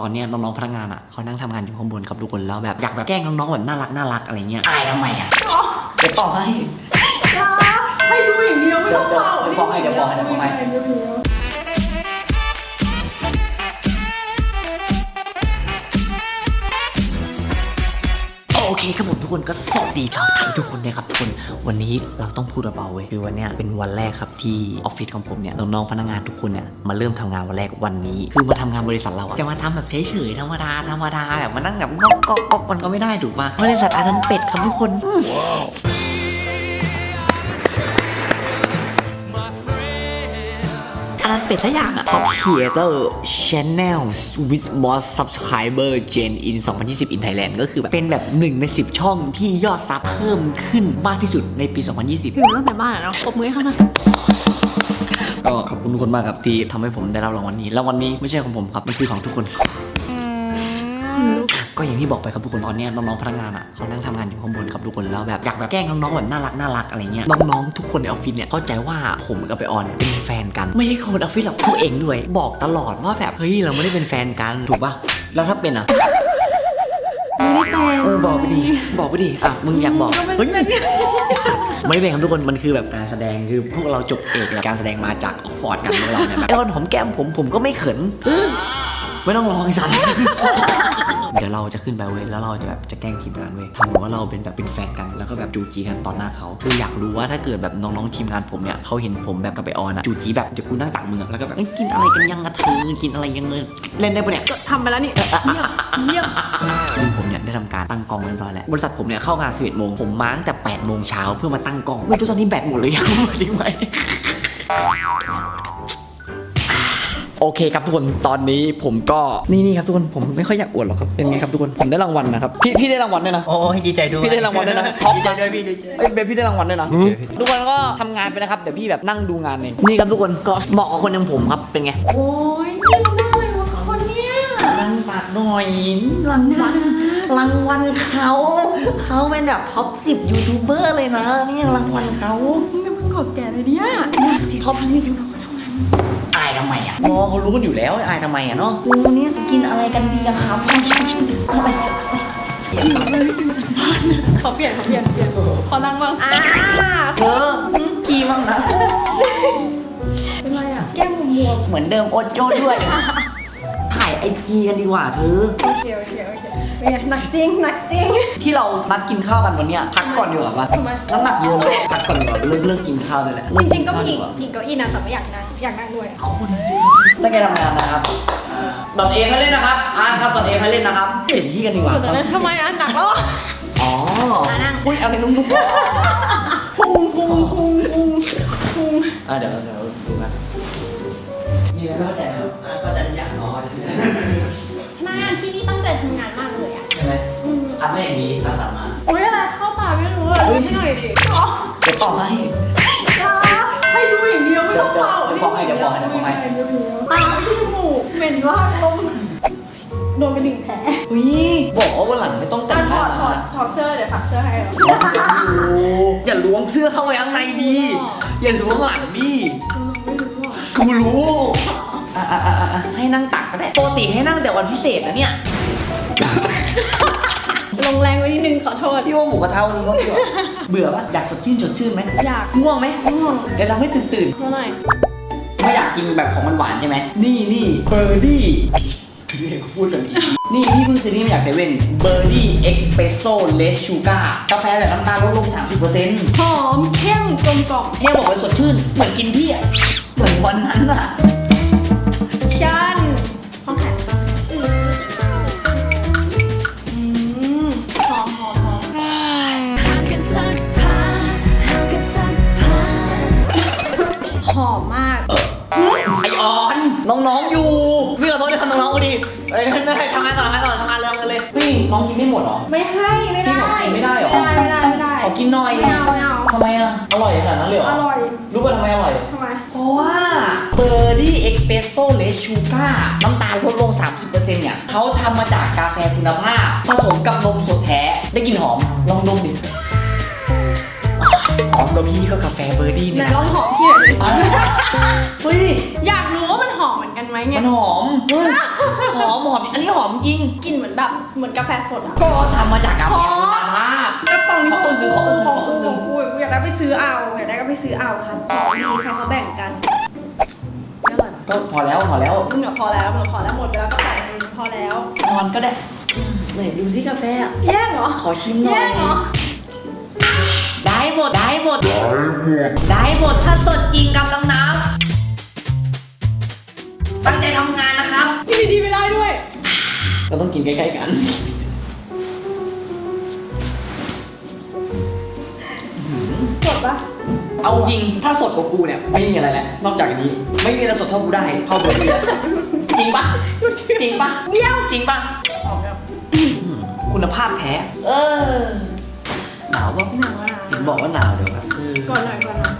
ตอนเนี้ยน้องๆพนักงานอะเขานั่งทำงานอยู่ข้างบนครับทุกคนแล้วแบบอยากแบบแกล้งน้องๆแบบน่ารักน่ารักอะไรเงี้ยอายทำไมอะเดี๋ยวบอกให้ ให้ดูอย่างเดียวไม่ต้องเป่าเดี๋ยวบอกให้เดี๋ยวบอกให้เดี๋ยวบอกให้เดี๋ยวบอกให้ เคครับผมทุกคนก็สวัสดีครับท,ทุกคนนะครับทุกคนวันนี้เราต้องพูดเบาๆเว้ยคือวันเนี้ยเป็นวันแรกครับที่ออฟฟิศของผมเนี่ยน้องๆพนักงานทุกคนเนี่ยมาเริ่มทำงานวันแรกวันนี้ คือมาทำงานบริษัทเราอะจะมาทำแบบเฉยๆธรรมดาธรรมดาแบบมานั่งแบบงอกกอกกอกมันก็ไม่ได้ถูกปะบริษัทอานันต์เป็ดครับทุกคน อืมอันนั้นเป็ดสักอย่างอะ Top Creator Channel with more subscriber Gen in 2020 in Thailand ก็คือแบบเป็นแบบหนึ่งใน 10 ช่องที่ยอดซับเพิ่มขึ้นมากที่สุดในปี 2020 อยู่ตั้งแต่บ้านอะเนาะปรบมือให้เขาหน่อยก็ขอบคุณทุกคนมากครับที่ทำให้ผมได้รับรางวัลนี้ แล้ววันนี้ไม่ใช่ของผมครับมันคือของทุกคน ก็อย่างที่บอกไปครับทุกคนตอนเนี้ยน้องๆพนักงานอะเขานั่งทำงานอยู่ข้างบนครับทุกคนแล้วแบบอยากแบบแกล้งน้องๆแบบน่ารักน่ารักอะไรเงี้ยน้องๆทุกคนในออฟฟิศเนี่ยเข้าใจว่าผมกับไปออนเนี่ยเป็นแฟนกัน ไม่ใช่คนออฟฟิศหรอกตัวเองด้วย บอกตลอดว่าแบบเฮ้ยเราไม่ได้เป็นแฟนกันถูกปะแล้วถ้าเป็นอะไม่ได้เป็นเออบอกไปดิบอกไปดิอะมึงอยากบอกก็ไม่เฮ้ยได้เป็นไอ้สัตว์ไม่ได้เป็นครับทุกคนมันคือแบบการแสดงคือพวกเราจบเอกการแสดงมาจากออกฟอร์ดกันพวกเราเนี่ยแบบไอ้คนหอมแก้มผมผมก็ไม่เขินเออ ไม่ต้องร้องไอ้สัตว์เดี๋ยวเราจะขึ้นไปเว้ยแล้วเราจะแบบจะแกล้งทีมงานเว้ยทำเหมือนว่าเราเป็นแบบเป็นแฟนกันแล้วก็แบบจูจีกันตอนหน้าเขาคืออยากรู้ว่าถ้าเกิดแบบน้องๆทีมงานผมเนี่ยเขาเห็นผมแบบกับไปออนอะจูจีแบบเดี๋ยวกูนั่งตักมือะแล้วก็แบบเอ้ยกินอะไรกันยังอะเธอกินอะไรยังเลยเล่นได้ปะเนี่ย ก็ทำไปแล้วนี่เยี่ยมเยี่ยมซึ่งผมเนี่ยได้ทำการตั้งกล้องเรียบร้อยแล้วบริษัทผมเนี่ยเข้างาน11โมงผมมาตั้งแต่8โมงเช้าเพื่อมาตั้งกล้องไม่รู้ตอนนี้แบตหมดหรือยังไม่ได้ไหม โอเคครับทุกคนตอนนี้ผมก็นี่นี่ครับทุกคนผมไม่ค่อยอยากอวดหรอกครับเป็นไงครับทุกคนผมได้รางวัลนะครับพี่พี่ได้รางวัลด้วยนะ โอ้ยดีใจด้วยพี่ได้รางวัลด้วยนะท็อปดีใจด้วยพี่ดีใจเอ้ยเบฟพี่ได้รางวัลด้วยนะทุกคนก็ทำงานไปนะครับเดี๋ยวพี่แบบนั่งดูงานเองนี่ครับทุกคนก็เหมาะกับคนอย่างผมครับเป็นไงโอ้ยนี่มันได้อะไรวะคนเนี้ยรังปากหน่อยรางวัลรางวัลเขาเขาเป็นแบบท็อปสิบยูทูบเบอร์เลยนะนี่รางวัลเขามึงจะเพิ่งกดแก่เลยเนี่ยเนี่ยสิท็อปสิบอาย ทำไมอะอ๋อเขารู้กันอยู่แล้วอายทำไมอะเนาะวันนี้กินอะไรกันดีอะครับอะไรเขาเปลี่ยนเขาเปลี่ยนเปลี่ยนขอนั่งบ้างอ่าเธอขี้บ้างนะเป็นไรอะแก้มบวมเหมือนเดิมโอดโจ้ด้วยถ่ายไอจีกันดีกว่าเธอๆโอเคโอเคโอเคเป็นไงหนักจริงหนัก จริง ที่เรานัดกินข้าวกันวันเนี้ยพักก่อนดีกว่าปะทำไม น้ำหนักเยอะเลยพักก่อนดีกว่าเลิกเลิกกินข้าวเลยแหละจริงๆก็มีหญิงเก้าอี้นะแต่ไม่อยากนั่งอยากนั่งด้วยตั้งใจทำงานนะครับดอนเอให้เล่นนะครับอ่านครับดอนเอให้เล่นนะครับเห็นที่กันดีกว่าแต่นั้นทำไมอะหนักแล้วอะอ๋ออะนั่งอุ้ยอะไรนุ่มพุงพุงพุงพุงพุงๆอะเดี๋ยวเดี๋ยวดูกันนี่นะเข้าใจไหมครับอะเข้าใจทุกอย่างเนาะ พนักงานที่นี่ตั้งใจทำงานมากเลยอะ ใช่ไหมอืมอัดไม่อย่างนี้ภาษามาอุ้ยอะไรเข้าตาไม่รู้อะดูให้หน่อยดิอ๋อเดี๋ยวต่อให้จ้าให้ดูอย่างเดียวไม่ต้องเป่าเดี๋ยวบอกให้เดี๋ยวบอกให้เดี๋ยวบอกให้ตาที่จมูกเหม็นมากลมโดนไปหนึ่งแผลอุ้ยบอกว่าวันหลังไม่ต้องแต่กางรหถน้าอดถอดถอดเสื้อเดี๋ยวสักเสื้อให้เหรออย่าล้วงเสื้อเข้าไปข้างในดี อย่าล้วงหลังดิไม่รู้อะกูรู้อะอะอะอะให้นั่งตักก็ได้ปกติให้นั่งแต่วันพิเศษนะเนี่ย ลงแรงไว้นิดนึงขอโทษ พี่ว่าหมูกระทะวันนี้ก็เบื่อเบื่อปะอยากสดชื่นสดชื่นไหมอยากง่วงไหมง่วงเดี๋ยวทำให้ตื่นตื่นเท่าไหร่ๆไม่อยากกินแบบของมันหวานใช่ไหมนี่นี่เบอร์ดี้พี่เอกพูดกันอีกนี่พี่เพิ่งซื้อนี่มาจากเซเว่นเบอร์ดี้เอ็กซ์เพรสโซ่เลสชูการ์กาแฟแบบน้ำตาลลดลง 30%หอมเข้มกลมกล่อมเนี่ยบอกเลยสดชื่น เหมือนกินพี่อะเหมือนวันนั้นอะ หอมมาก ไอออนน้องๆอยู่พี่ขอโทษด้วยครับน้องๆกูดีเอ้ยไม่ได้ทำงานต่อทำงานต่อทำงานเร็วกันเลยพี่น้องกินไม่หมดเหรอ ไม่ให้ไม่ได้พี่บอกกินไม่ได้เหรอไม่ได้ไม่ได้ ไม่ได้ ขอกินหน่อยไม่เอาไม่เอาทำไมอะอร่อยขนาดนั้นเลยเหรออร่อยรู้ป่ะทำไมอร่อย ทำไม เพราะว่าเบอร์ดี้เอ็กเพรสโซ่เลสชูการ์น้ำตาลลดลง 30%เนี่ยเขาทำมาจากกาแฟคุณภาพ ผสมกับนมสดแท้ ได้กลิ่นหอม ลองดมดิหอมดมพี่ก็กาแฟเบอร์ดี้ไหนเนี่ยลองหอม มเหมือนกันไหมไงมันหอมเฮ้ยหอมหอมอันนี้หอมจริงกลิ่นเหมือนแบบเหมือนกาแฟสดอะก็ทำมาจากกาแฟคุณภาพ กระป๋องนี้ขอของอึ้งกูขออึ้งของขออึ้กูของงกูกูอยากได้ไปซื้อเอาอยากได้ก็ไปซื้อเอาครับของดีใครเขาแบ่งกันไม่อร่อยปะก็พอแล้วพอแล้ว มึงอะพอแล้วมึงอะพอแล้วหมดไปแล้วก็ใส่เองพอแล้ว นอนก็ได้ไหนดูซิกาแฟอะแย่งเหรอขอชิมหน่อยแย่งเหรอได้หมด ได้หมด ได้หมดถ้าสดจริงกับน้ำน้ำ ก็ต้องกินใกล้ๆกันสดปะเอาจริง ถ้าสดกว่ากูเนี่ย ไม่มีอะไรแล้ว นอกจากอันนี้ ไม่มีอะไรสดเท่ากูได้เท่าเบอร์เดียวจริงปะจริงปะเยี่ยมจริงปะออกแล้วคุณภาพแท้ เออ หนาวปะหนังอะเห็นบอกว่าหนาวเดี๋ยวครับก่อนหน่อยก่อนหน่อย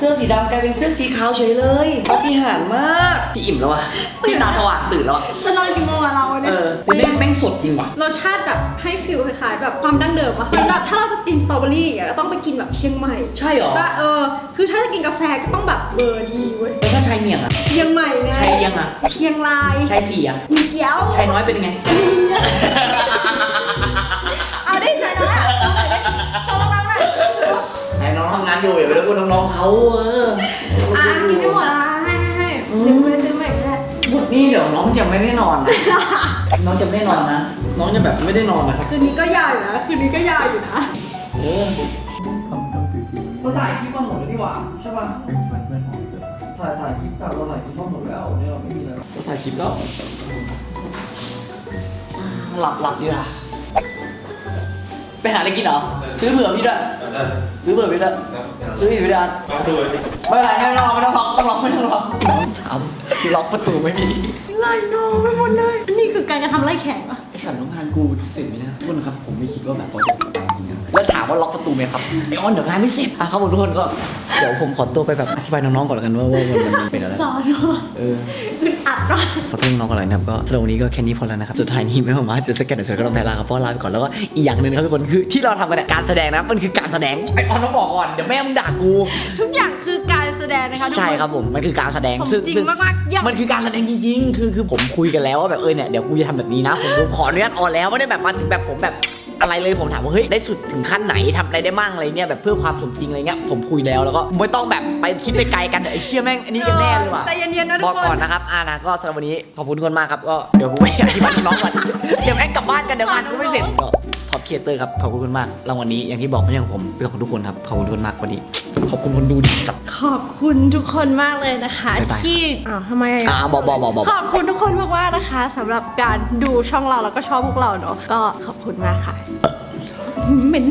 เสื้อสีดำกลายเป็นเสื้อสีขาวเฉยเลยปาฏิหาริย์มาก พี่อิ่มแล้วอะพี่ตาสว่างตื่นแล้วอะจะนอนกี่โมงอะเราเอเนี่ยอคือแม่งแม่งสดจริงว่ะ รสชาติแบบให้ฟิลคล้ายๆแบบความดั้งเดิมอะเหมือนแบบถ้าเราจะกินสตรอเบอรี่อะก็ต้องไปกินแบบเชียงใหม่ใช่เหรอ ว่าเออ คือถ้าจะกินกาแฟก็ต้องแบบเบอร์ดีเว้ย แล้วถ้าชายเมียงอะเชียงใหม่ไงชายเลียงอะ เชียงราย ชายสี่อะมีเกี๊ยว ชายน้อยเป็นยังไงำงานอยู่อย่าไปรบกวนน้องๆเขาเอออะกินไม่หมดละให้ให้เดี๋ยวไปซื้อใหม่ก็ได้หมดนี่เดี๋ยวน้องจะไม่ได้นอนนะน้องจะไม่ได้นอนนะ น้องจะแบบไม่ได้นอนนะครับคืนนี้ก็ยาวอยู่นะคืนนี้ก็ยาวอยู่นะเออทำทำตื่นๆเราถ่ายคลิปมาหมดแล้วนี่หว่าใช่ป่ะเป็นเพื่อนเพื่อนของเดิมถ่ายถ่ายคลิปจากเราถ่ายคลิปมาหมดแล้วเนี่ยเราไม่มีแล้วเราถ่ายคลิปแล้วหลับหลับดีกว่าไปหาอะไรกินเหรอ ซื้อเผื่อพี่ด้วยซื้อเผื่อพี่ด้วยซื้อพี่ด้วยมาดูเลยไม่เป็นไรไม่ต้องรอไม่ต้องรอไม่ต้องรอไม่ต้องรอน้องถามล็อกประตูไม่มีไล่นอนไปหมดเลย นี่คือการกระทำไล่แข่งปะไอสันน้องพานกูเสร็จไหมเนี่ยทุกคนครับ ผมไม่คิดว่าแบบเขาจะไปจริงๆแล้วถามว่าล็อกประตูไหมครับไอออนเดี๋ยวงานไม่เสร็จอะครับผมทุกคนก็เดี๋ยวผมขอตัวไปแบบอธิบายน้องๆก่อนแล้วกันว่าว่ามันมันเป็นอะไรสอนว่าเออ อึดอัดว่ะขอโทษน้องๆก่อนเลยนะครับก็สำหรับวันนี้ก็แค่นี้พอแล้วนะครับสุดท้ายนี้ไม่ว่ามาจะสแกนหรือเสร็จก็ต้องแพ้ลาครับเพราะลาไปก่อนแล้วก็อีกอย่างหนึ่งนะครับทุกคนคือที่เราทำกันเนี่ยการแสดงนะมันคือการแสดงไอออนต้องบอกก่อนเดี๋ยวแม่มึงด่ากูทุกอย่างคือการแสดงนะคะทุกนใช่ครับผมมันคือการแสดงสมซึ่งจริงซึ่งมากๆอย่างมันคือการแสดงจริง ๆ คือคือผมคุยกันแล้วว่าแบบเออเนี่ยเดี๋ยวกูจะทำแบบนี้นะผมผมขออนุญาตออนแล้วไม่ได้แบบมาถึงแบบผมแบบ อะไรเลยผมถามว่าเฮ้ยได้สุดถึงขั้นไหนทำอะไรได้มั่งอะไรเนี่ยแบบเพื่อความสมจริงอะไรเงี้ยผมคุยแล้วแล้วก็ไม่ต้องแบบไปคิดไปไกลกันเดี๋ยวไอ้เชี่ยแม่งอันนี้กันแน่เลยว่ะใจเย็นๆนะทุบอกกคก่อนนนะครับอ่านะก็สำหรับวันนี้ขอบคุณทุกคนมากครับก็เดี๋ยวกูไปอธิบายน้องๆก่อนเดี๋ยวแม่งกลับบ้านกันเดี๋ยวงานกูไม่เสร็จ ก็ท็อปเคเตอร์ครับ ขอบคุณทุกคนมากรางวัลนี้อย่างที่บอกไม่ใช่ของผมเป็นของทุกคนครับ ขอบคุณทุกคนมากวันนี้ ขอบคุณคนดูดิสัตว์ ขอบคุณทุกคนมากเลยนะคะ บ๊ายบายที่อ้าวทำไมอะอ่าบอกบอกบอกบอก ขอบคุณทุกคนมากๆนะคะสำหรับการดูช่องเราแล้วก็ชอบพวกเราเนาะก็ขอบคุณมากค่ะเหม็น